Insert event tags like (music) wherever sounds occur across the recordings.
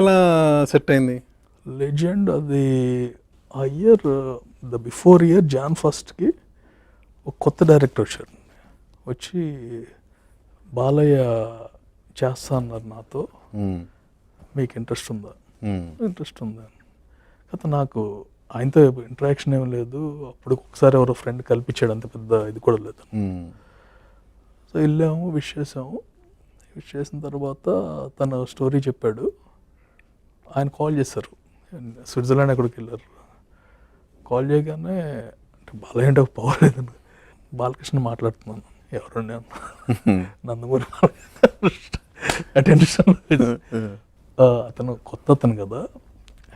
ఎలా సెట్ అయింది? లెజెండ్ అది ఆ year the before year Jan ఫస్ట్కి ఒక కొత్త డైరెక్టర్ వచ్చారు వచ్చి బాలయ్య చేస్తా అన్నారు నాతో మీకు ఇంట్రెస్ట్ ఉందా? ఇంట్రెస్ట్ ఉందా. అయితే నాకు ఆయనతో ఇంటరాక్షన్ ఏం లేదు. అప్పుడు ఒకసారి ఎవరో ఫ్రెండ్ కల్పించాడు అంత పెద్ద ఇది కూడా లేదు. సో వెళ్ళాము విష్ చేసాము. విష్ చేసిన తర్వాత తన స్టోరీ చెప్పాడు. ఆయన కాల్ చేశారు. స్విట్జర్లాండ్ ఎక్కడికి వెళ్ళారు? కాల్ చేయగానే అంటే బాలయ్య అంటే పవర్ లేదని బాలకృష్ణ మాట్లాడుతున్నాను. ఎవరు నేను (laughs) నందమూరి అటెన్షన్ (laughs) అతను కొత్త అతను కదా.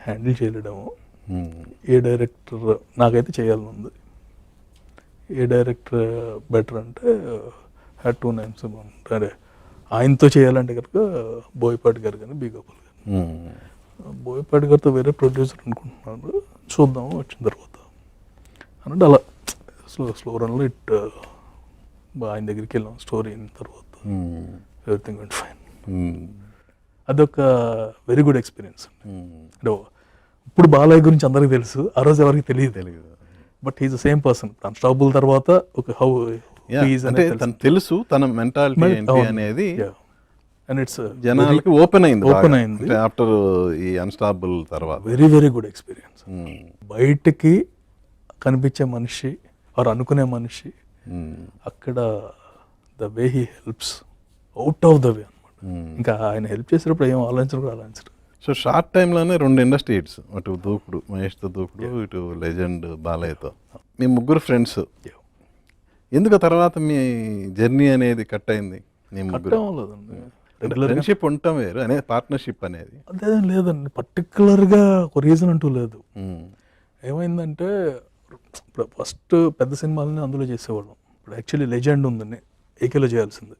హ్యాండిల్ చేయలేడేమో. ఉమ్, ఏ డైరెక్టర్ నాకైతే చేయాలని ఉంది. ఏ డైరెక్టర్ బెటర్ అంటే హ్యాడ్ టూ నైమ్స్ అంటే ఆయనతో చేయాలంటే కనుక బోయపాటి గారు కానీ బి గోపాల్ గారు. ఉమ్, బోయపాటి గారితో వేరే ప్రొడ్యూసర్ అనుకుంటున్నాను చూద్దాము వచ్చిన తర్వాత. అన్నట్టు అలా స్లో స్లో రన్లో ఇట్ ఆయన దగ్గరికి వెళ్ళాం స్టోరీ అయిన తర్వాత. ఎవ్రీథింగ్ వెంట్ ఫైన్ అదొక వెరీ గుడ్ ఎక్స్పీరియన్స్. అంటే ఇప్పుడు బాలయ్య గురించి అందరికీ తెలుసు ఆ రోజు ఎవరికి తెలియదు. తెలీదు but he's the same person Unstoppable తర్వాత ఒక హౌ అంటే తను తెలుసు తన మెంటాలిటీ అనేది అండ్ ఇట్స్ జనాలకి ఓపెన్ అయింది Open అయింది. ఆఫ్టర్ ఈ అన్స్టాబుల్ తర్వాత. వెరీ వెరీ గుడ్ ఎక్స్పీరియన్స్ బయటికి కనిపించే మనిషి వారు అనుకునే మనిషి ఉమ్, అక్కడ the way he helps out of the way అనమాట. ఇంకా ఆయన హెల్ప్ చేసేటప్పుడు ఏం ఆలోచించరు కూడా ఆలోచించరు సో షార్ట్ టైంలోనే రెండు ఇండస్ట్రీ హిట్స్ అటు దూకుడు మహేష్తో దూకుడు ఇటు లెజెండ్ బాలయ్యతో. మీ ముగ్గురు ఫ్రెండ్స్. ఎందుకు తర్వాత మీ జర్నీ అనేది కట్ అయింది? మీ ముగ్గురు. ఫ్రెండ్షిప్ ఉండటం వేరు అనే పార్ట్నర్షిప్ అనేది. అదేం లేదండి. పర్టికులర్గా ఒక రీజన్ అంటూ లేదు. ఏమైందంటే ఇప్పుడు ఫస్ట్ పెద్ద సినిమాలని అందులో చేసేవాళ్ళం. ఇప్పుడు యాక్చువల్లీ లెజెండ్ ఉందండి ఏకేలో చేయాల్సింది.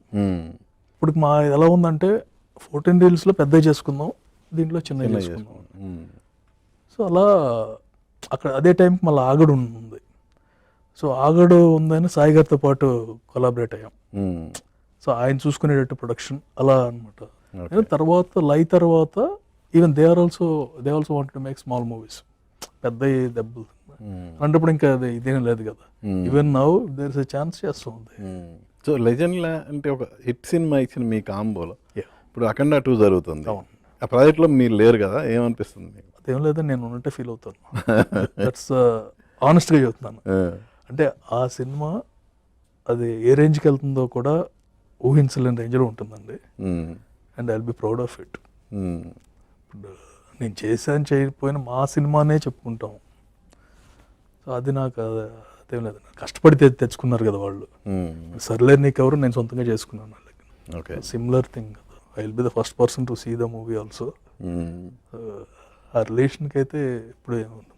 ఇప్పుడు మా ఎలా ఉందంటే ఫోర్టీన్ రీల్స్లో పెద్ద చేసుకుందాం దీంట్లో చిన్న చేసుకుందాం. సో అలా అక్కడ అదే టైంకి మళ్ళీ ఆగడు ఉంది. సో ఆగడు ఉందని సాయి గారితో పాటు కొలాబరేట్ అయ్యాం. సో ఆయన చూసుకునేటట్టు ప్రొడక్షన్ అలా అనమాట. తర్వాత లై తర్వాత even they are also they also want to make small movies పెద్ద దెబ్బలు. ఉమ్, అలాంటప్పుడు ఇంకా అది ఇదేం లేదు కదా. Hmm. Even now there is a chance చేస్తుంది. సో లెజెండ్ అంటే ఒక హిట్ సినిమా ఇచ్చిన మీ కాంబోలో. ఇప్పుడు అఖండ టూ జరుగుతుంది. ఆ ప్రాజెక్ట్లో మీరు లేరు కదా ఏమనిపిస్తుంది మీకు? అదేం లేదని నేను ఉన్నట్టే ఫీల్ అవుతాను. దట్స్ ఆనెస్ట్గా చెప్తున్నాను అంటే ఆ సినిమా అది ఏ రేంజ్కి వెళ్తుందో కూడా ఊహించలేని రేంజ్లో ఉంటుందండి. And I'll be proud of it ఇప్పుడు నేను చేశాను చేయకపోయినా మా సినిమానే చెప్పుకుంటాం. సో అది నాకు అది- లేదు. కష్టపడి తెచ్చుకున్నారు కదా వాళ్ళు. ఉమ్, సర్లే నీకెవరు నేను సొంతంగా చేసుకున్నాను వాళ్ళకి. ఓకే. సిమిలర్ థింగ్ కదా I will be the first person to see the movie also. ఆ రిలేషన్కి అయితే ఇప్పుడు ఏముంది